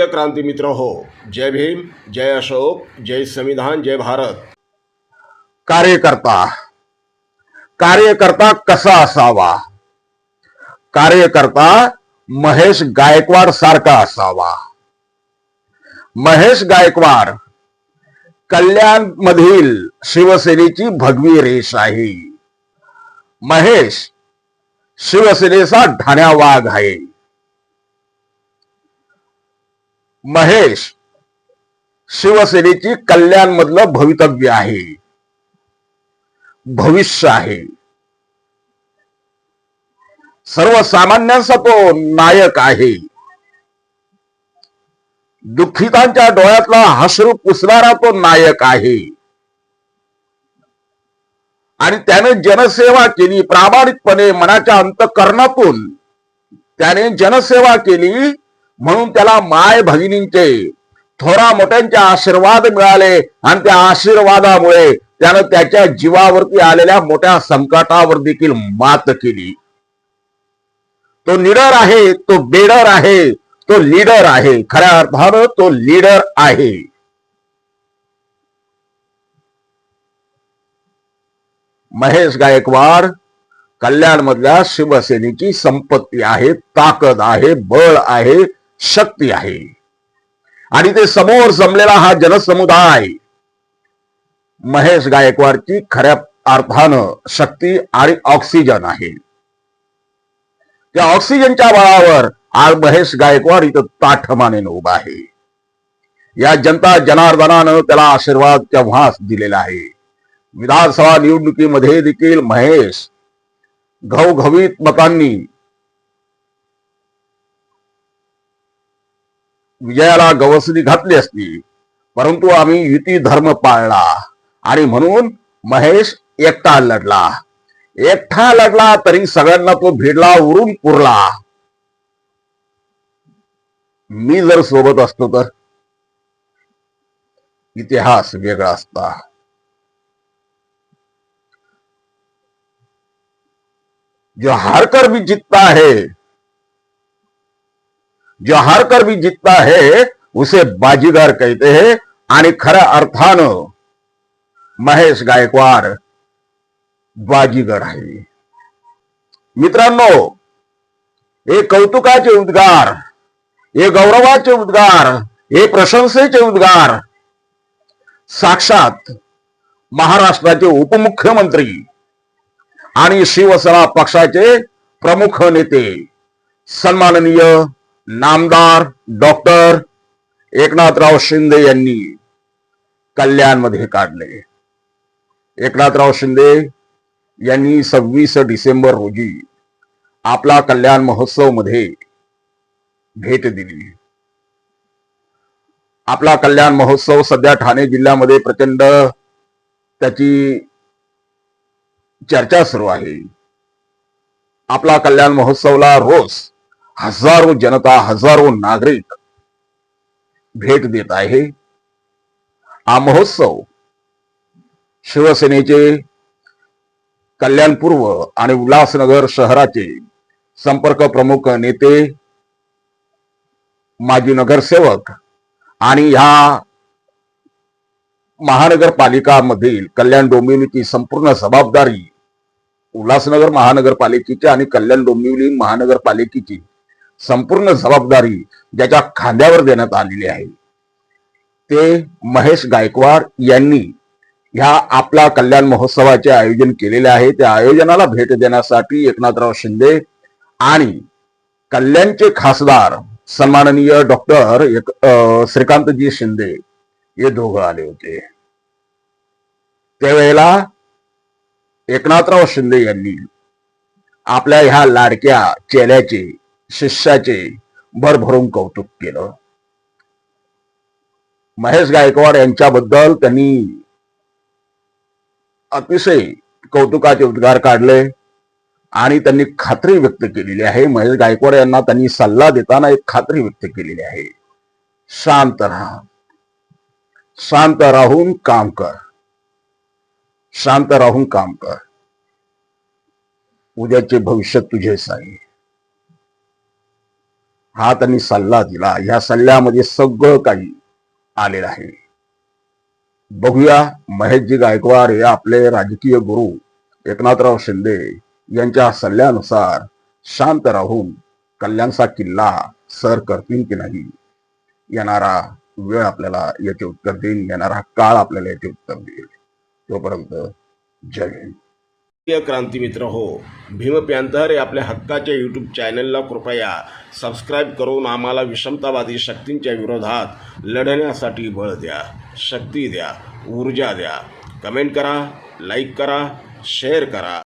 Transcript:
प्रिय क्रांती मित्र हो, जय भीम, जय अशोक, जय संविधान, जय भारत। कार्यकर्ता कार्यकर्ता कसा असावा? कार्यकर्ता महेश गायकवाड सारखा असावा. महेश गायकवाड कल्याण मधील शिवसेनेची भगवी रेष आहे. महेश शिवसेनेचा ढाण्या वाघ आहे. महेश शिवसेनेची कल्याण मधलं भवितव्य आहे. भविष्य आहे. सर्वसामान्यांचा तो नायक आहे. दुःखितांच्या डोळ्यातला हसरू पुसणारा तो नायक आहे. आणि त्याने जनसेवा केली प्रामाणिकपणे मनाच्या अंतकरणातून त्याने जनसेवा केली म्हणून त्याला माय भगिनींचे थोरा मोठ्यांचे आशीर्वाद मिळाले आणि त्या आशीर्वादामुळे त्यानं त्याच्या जीवावरती आलेल्या मोठ्या संकटावर देखील मात केली. तो निडर आहे तो बेडर आहे तो लीडर आहे. खऱ्या अर्थानं तो लीडर आहे. महेश गायकवाड कल्याण मधल्या शिवसेनेची संपत्ती आहे ताकद आहे बळ आहे शक्ती आहे. आणि ते समोर जमलेला हा जनसमुदाय महेश गायकवाडची खऱ्या अर्थानं शक्ती आणि ऑक्सिजन आहे. त्या ऑक्सिजनच्या बळावर आज महेश गायकवाड इथं ताठमानेनं उभा आहे. या जनता जनार्दनानं त्याला आशीर्वाद तेव्हाच दिलेला आहे. विधानसभा निवडणुकीमध्ये देखील महेश घवघवीत मतांनी विजयाला गवसणी घातली असती. परंतु आम्ही युती धर्म पाळला आणि म्हणून महेश एकटा लढला. एकटा लढला तरी सगळ्यांना तो भिडला उरून पुरला. मी जर सोबत असतो तर? इतिहास वेगळा असता. जो हारकर भी जितता है जो हारकर भी जीतता है उसे बाजीगर कहते हैं। आणि खऱ्या अर्थानं महेश गायकवाड बाजीगर आहे मित्रांनो हे कौतुकाचे उद्गार हे गौरवाचे उद्गार हे प्रशंसेचे उद्गार साक्षात महाराष्ट्राचे उपमुख्यमंत्री आणि शिवसेना पक्षाचे प्रमुख नेते सन्माननीय नामदार डॉक्टर एकनाथराव शिंदे यांनी कल्याणमध्ये काढले. एकनाथराव शिंदे यांनी सव्वीस डिसेंबर रोजी आपला कल्याण महोत्सवमध्ये भेट दिली. आपला कल्याण महोत्सव सध्या ठाणे जिल्ह्यामध्ये प्रचंड त्याची चर्चा सुरू आहे. आपला कल्याण महोत्सवला रोज हजारो जनता हजारो नागरिक भेट देत आहे. हा महोत्सव शिवसेनेचे कल्याण पूर्व आणि उल्हासनगर शहराचे संपर्क प्रमुख नेते माजी नगरसेवक आणि ह्या महानगरपालिकामधील कल्याण डोंबिवलीची संपूर्ण जबाबदारी उल्हासनगर महानगरपालिकेची आणि कल्याण डोंबिवली महानगरपालिकेची संपूर्ण जबाबदारी ज्याच्या खांद्यावर देण्यात आलेली आहे. ते महेश गायकवाड यांनी ह्या आपला कल्याण महोत्सवाचे आयोजन केलेले आहे. त्या आयोजनाला भेट देण्यासाठी एकनाथराव शिंदे आणि कल्याणचे खासदार सन्माननीय डॉक्टर एक अं, श्रीकांतजी शिंदे हे दोघं आले होते. त्यावेळेला एकनाथराव शिंदे यांनी आपल्या ह्या लाडक्या चेल्याचे शिष्याचे भरभरून कौतुक केलं. महेश गायकवाड यांच्याबद्दल त्यांनी अतिशय कौतुकाचे उद्गार काढले आणि त्यांनी खात्री व्यक्त केलेली आहे. महेश गायकवाड यांना त्यांनी सल्ला देताना एक खात्री व्यक्त केलेली आहे. शांत राहा. शांत राहून काम कर. शांत राहून काम कर. उद्याचे भविष्य तुझेच आहे हा त्यांनी सल्ला दिला. ह्या सल्ल्यामध्ये सगळं काही आलेलं आहे. बघूया महेशजी गायकवाड हे आपले राजकीय गुरु एकनाथराव शिंदे यांच्या सल्ल्यानुसार शांत राहून कल्याणचा किल्ला सर करतील की नाही? येणारा वेळ आपल्याला याचे उत्तर देईल येणारा काळ आपल्याला याचे उत्तर देईल. तोपर्यंत जय हिंद. क्रांती मित्र हो भीम प्यांतर हे आपल्या हक्काच्या युट्यूब चॅनलला कृपया सबस्क्राईब करून आम्हाला विषमतावादी शक्तींच्या विरोधात लढण्यासाठी बळ द्या शक्ती द्या ऊर्जा द्या. कमेंट करा लाईक करा शेअर करा.